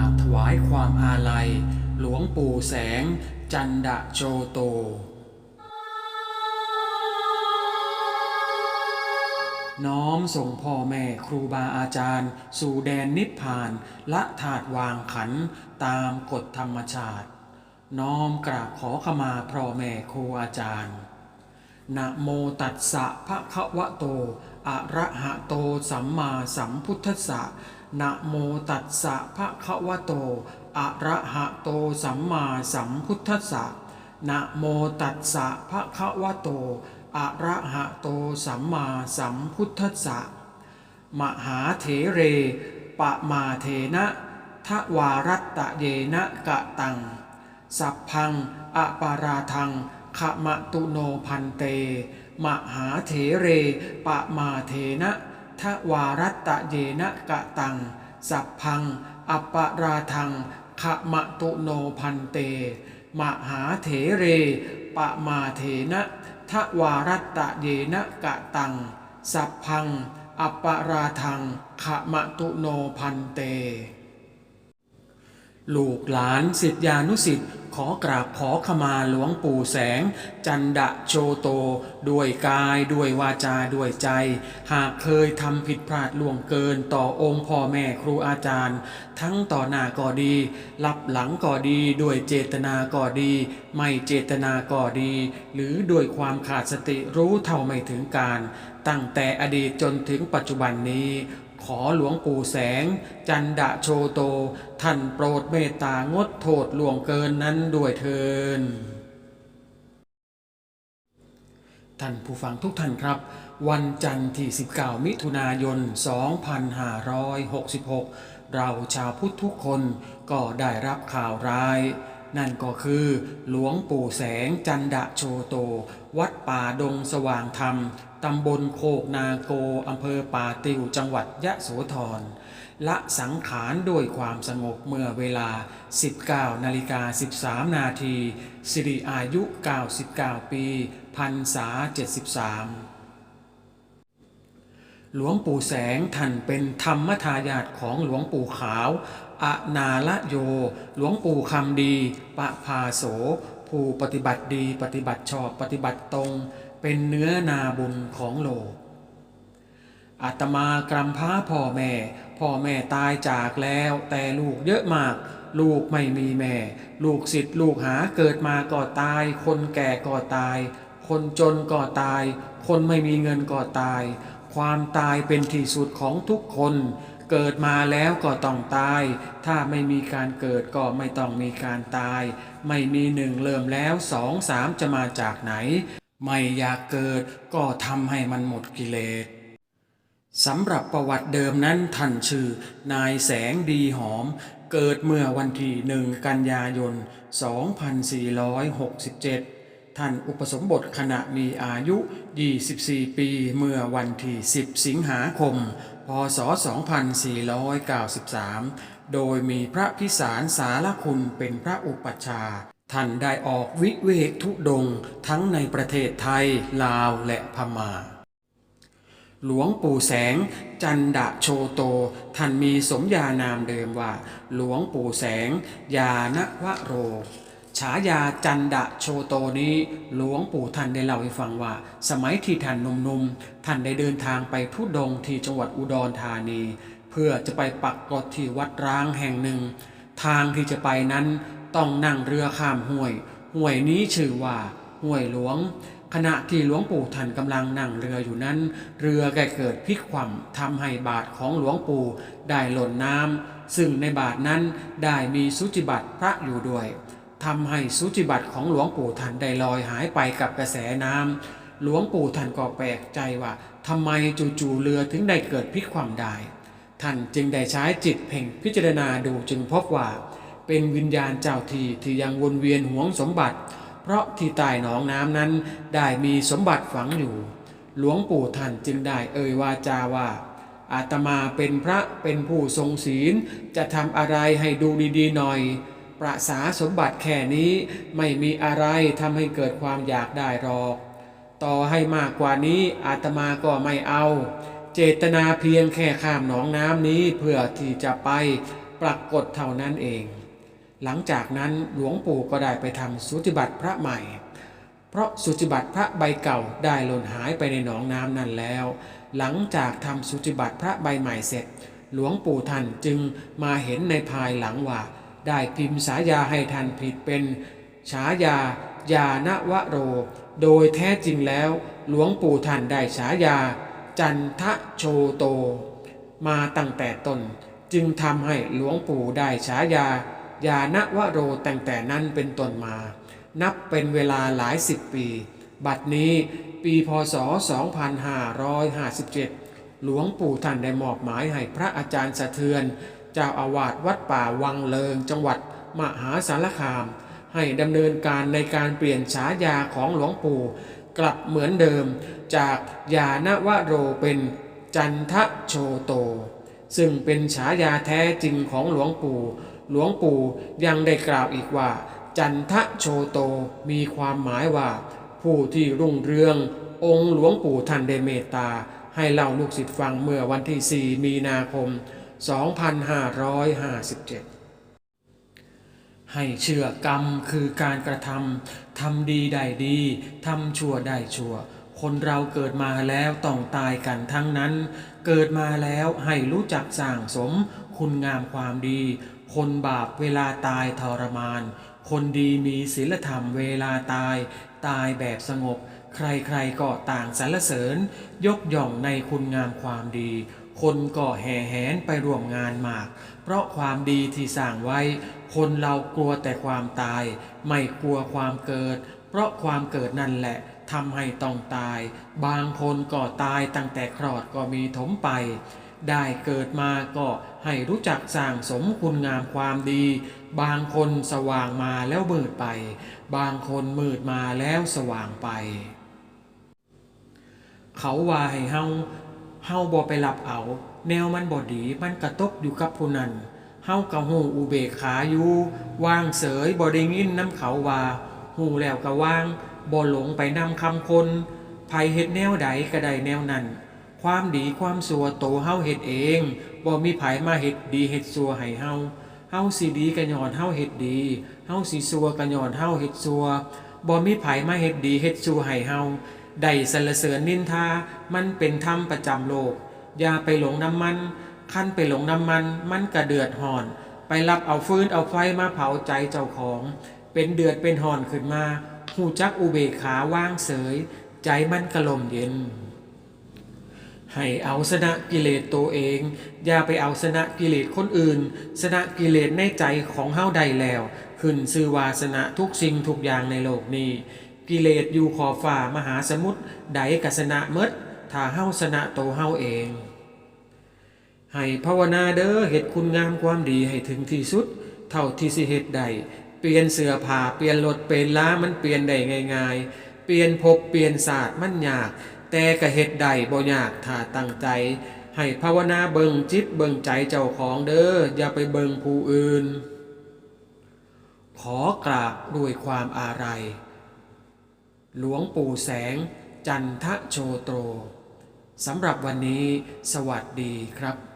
ราบถวายความอาลัย หลวงปู่แสง จันดะโชโต น้อมส่งพ่อแม่ครูบาอาจารย์ สู่แดนนิพพาน ละถาดวางขันตามกฎธรรมชาติ น้อมกราบขอขมาพ่อแม่ครูอาจารย์นะโมตัสสะภะคะวะโต อะระหะโตสัมมาสัมพุทธัสสะ นะโมตัสสะภะคะวะโต อะระหะโตสัมมาสัมพุทธัสสะนะโมตัสสะภะคะวะโต อะระหะโตสัมมาสัมพุทธัสสะ มหาเถเร ปะมาเทนะทวารัตตะเยนะกะตัง สัพพังอปาราทังขมะตุโนพันเต มหาเถเร ปะมาเทนะ ทวารัตตะเยนะกะตัง สัพพังอปปราทังขมะตุโนพันเต มหาเถเร ปะมาเถนะทวารัตตะเยนะกะตัง สัพพังอปปราทังขมะตุโนพันเต ลูกหลานสิทธิานุสิทธิ์ขอกราบขอขมาหลวงปู่แสง จันดะโชโต ด้วยกายด้วยวาจาด้วยใจ หากเคยทำผิดพลาดล่วงเกินต่อองค์พ่อแม่ครูอาจารย์ ทั้งต่อหน้าก็ดีรับหลังก็ดีด้วยเจตนาก็ดี ไม่เจตนาก็ดี หรือด้วยความขาดสติรู้เท่าไม่ถึงการ ตั้งแต่อดีตจนถึงปัจจุบันนี้ ขอหลวงปู่แสง จันดะโชโต ท่านโปรดเมตตางดโทษล่วงเกินนั้นด้วยเทินท่านผู้ฟังทุกท่านครับ วันจันทร์ที่ 19 มิถุนายน 2566 เราชาวพุทธทุกคนก็ได้รับข่าวร้าย นั่นก็คือ หลวงปู่แสงจันดะโชโต วัดป่าดงสว่างธรรม ตำบลโคกนาโกอำเภอป่าติวจังหวัดยะโสธรละสังขารด้วยความสงบเมื่อเวลา 19นาฬิกา13 นาทีสิริอายุ 99 ปีพรรษา 73 หลวงปู่แสงท่านเป็นธรรมทายาทของหลวงปู่ขาวอนาละโย หลวงปู่คำดี ปะพาโส ผู้ปฏิบัติดีปฏิบัติชอบปฏิบัติตรง เป็นเนื้อนาบุญของโลกอาตมากรำพร้าพ่อแม่ พ่อแม่ตายจากแล้ว แต่ลูกเยอะมาก ลูกไม่มีแม่ ลูกศิษย์ลูกหาเกิดมาก็ตาย คนแก่ก็ตาย คนจนก็ตาย คนไม่มีเงินก็ตาย ความตายเป็นที่สุดของทุกคน เกิดมาแล้วก็ต้องตาย ถ้าไม่มีการเกิดก็ไม่ต้องมีการตาย ไม่มีหนึ่งเริ่มแล้วสองสามจะมาจากไหน ไม่อยากเกิดก็ทำให้มันหมดกิเลสสำหรับประวัติเดิมนั้นท่านชื่อ นายแสงดีหอม เกิดเมื่อวันที่หนึ่งกันยายน 2467 ท่านอุปสมบทขณะมีอายุ 24 ปี เมื่อวันที่ 10 สิงหาคม พศ 2493 โดยมีพระพิสารสารคุณเป็นพระอุปัชฌาย์ท่านได้ออกวิเวกทุดงทั้งในประเทศไทย ลาวและพม่า หลวงปู่แสง จันดะโชโต ท่านมีสมญานามเดิมว่า หลวงปู่แสง ยานวโร ฉายาจันดะโชโตนี้หลวงปู่ท่านได้เล่าให้ฟังว่า สมัยที่ท่านหนุ่มๆท่านได้เดินทางไปทุดงที่จังหวัดอุดรธานี เพื่อจะไปปักกรดที่วัดร้างแห่งหนึ่ง ทางที่จะไปนั้นต้องนั่งเรือข้ามห้วย ห้วยนี้ชื่อว่าห้วยหลวง ขณะที่หลวงปู่ท่านกำลังนั่งเรืออยู่นั้น เรือแกเกิดพลิกคว่ำทำให้บาทของหลวงปู่ได้หล่นน้ำซึ่งในบาทนั้นได้มีสุจิบัตรพระอยู่ด้วย ทำให้สุจิบัตรของหลวงปู่ท่านได้ลอยหายไปกับกระแสน้ำหลวงปู่ท่านก็แปลกใจว่าทำไมจู่ๆเรือถึงได้เกิดพลิกคว่ำได้ ท่านจึงได้ใช้จิตเพ่งพิจารณาดูจึงพบว่า เป็นวิญญาณเจ้าที่ที่ยังวนเวียนหวงสมบัติ เพราะที่ใต้หนองน้ำนั้นได้มีสมบัติฝังอยู่ หลวงปู่ท่านจึงได้เอ่ยวาจาว่าอาตมาเป็นพระเป็นผู้ทรงศีลจะทำอะไรให้ดูดีๆหน่อย ประสาสมบัติแค่นี้ไม่มีอะไรทำให้เกิดความอยากได้หรอก ต่อให้มากกว่านี้อาตมาก็ไม่เอา เจตนาเพียงแค่ข้ามหนองน้ำนี้เพื่อที่จะไปปรากฏเท่านั้นเอง หลังจากนั้นหลวงปู่ก็ได้ไปทำสุติบัติพระใหม่ เพราะสุติบัติพระใบเก่าได้หล่นหายไปในหนองน้ำนั่นแล้ว หลังจากทำสุติบัติพระใบใหม่เสร็จ หลวงปู่ท่านจึงมาเห็นในภายหลังว่า ได้พิมพ์ฉายาให้ท่านผิดเป็นฉายา ยานวโร โดยแท้จริงแล้วหลวงปู่ท่านได้ฉายา จันทะโชโต มาตั้งแต่ตนจึงทำให้หลวงปู่ได้ฉายา ยานวโรตั้งแต่นั้นเป็นต้นมา นับเป็นเวลาหลายสิบปี บัดนี้ปีพศ 2557 หลวงปู่ท่านได้มอบหมายให้พระอาจารย์สะเทือน เจ้าอาวาสวัดป่าวังเลิงจังหวัดมหาสารคาม ให้ดำเนินการในการเปลี่ยนฉายาของหลวงปู่ กลับเหมือนเดิมจากยานวโรเป็นจันทะโชโต ซึ่งเป็นฉายาแท้จริงของหลวงปู่ หลวงปู่ยังได้กล่าวอีกว่า จันทะโชโตมีความหมายว่า ผู้ที่รุ่งเรือง องค์หลวงปู่ท่านได้เมตตาให้เล่าลูกศิษย์ฟังเมื่อวันที่ 4 มีนาคม 2557 ให้เชื่อกรรมคือการกระทำทำดีได้ดีทำชั่วได้ชั่ว คนเราเกิดมาแล้วต้องตายกันทั้งนั้น เกิดมาแล้วให้รู้จักสร้างสม คุณงามความดี คนบาปเวลาตายทรมาน คนดีมีศีลธรรมเวลาตาย ตายแบบสงบ ใครๆก็ต่างสรรเสริญ ยกย่องในคุณงามความดี คนก็แห่แหนไปร่วมงานมาก เพราะความดีที่สร้างไว้ คนเรากลัวแต่ความตาย ไม่กลัวความเกิด เพราะความเกิดนั่นแหละทำให้ต้องตาย บางคนก็ตายตั้งแต่คลอดก็มีถมไป ได้เกิดมาก็ให้รู้จักสร้างสมคุณงามความดี บางคนสว่างมาแล้วมืดไป บางคนมืดมาแล้วสว่างไป เขาว่าให้เฮา เฮาบ่ไปรับเอา แนวมันบ่ดีมันกระตกอยู่กับผู้นั้นเฮาก็ฮู้อุเบกขาอยู่วางเสยบ่ได้ยินน้ำเขาว่าฮู้แล้วก็วางบ่หลงไปนำคำคนไผเฮ็ดแนวใดก็ได้แนวนั้น ความดีความสัวโตเฮาเฮ็ดเองบ่มีไผมาเฮ็ดดีเฮ็ดสัวให้เฮาเฮาสิดีก็ย้อนเฮาเฮ็ดดีเฮาสิสัวก็ย้อนเฮาเฮ็ดสัวบ่มีไผมาเฮ็ดดีเฮ็ดสัวให้เฮา ได้สรรเสริญนินทา มันเป็นธรรมประจำโลก อย่าไปหลงน้ำมัน ขั้นไปหลงน้ำมัน มันกระเดือดห่อน ไปรับเอาฟืนเอาไฟมาเผาใจเจ้าของ เป็นเดือดเป็นห่อนขึ้นมา หูจักอุเบกขาว่างเสย ใจมันกระลมเย็น ให้เอาชนะกิเลสตัวเอง อย่าไปเอาชนะกิเลสคนอื่นชนะกิเลสในใจของเฮาใดแล้ว ขึ้นซื่อวาสนะทุกสิ่งทุกอย่างในโลกนี้ กิเลสอยู่ขอบฝ่ามหาสมุทรใดกัสนะเมดถ้าเฮาชนะโตเฮาเอง ให้ภาวนาเด้อเหตุคุณงามความดีให้ถึงที่สุด เท่าที่สิเหตุใด เปลี่ยนเสื้อผ้าเปลี่ยนรถเปลี่ยนล้ามันเปลี่ยนได้ง่ายๆ เปลี่ยนภพเปลี่ยนศาสตร์มันยาก แต่ก็เหตุใดบ่ยากถ้าตั้งใจ ให้ภาวนาเบิงจิตเบิงใจเจ้าของเด้ออย่าไปเบิงผู้อื่น ขอกราบด้วยความอาลัย หลวงปู่แสง จันทะโชโตรสำหรับวันนี้ สวัสดีครับ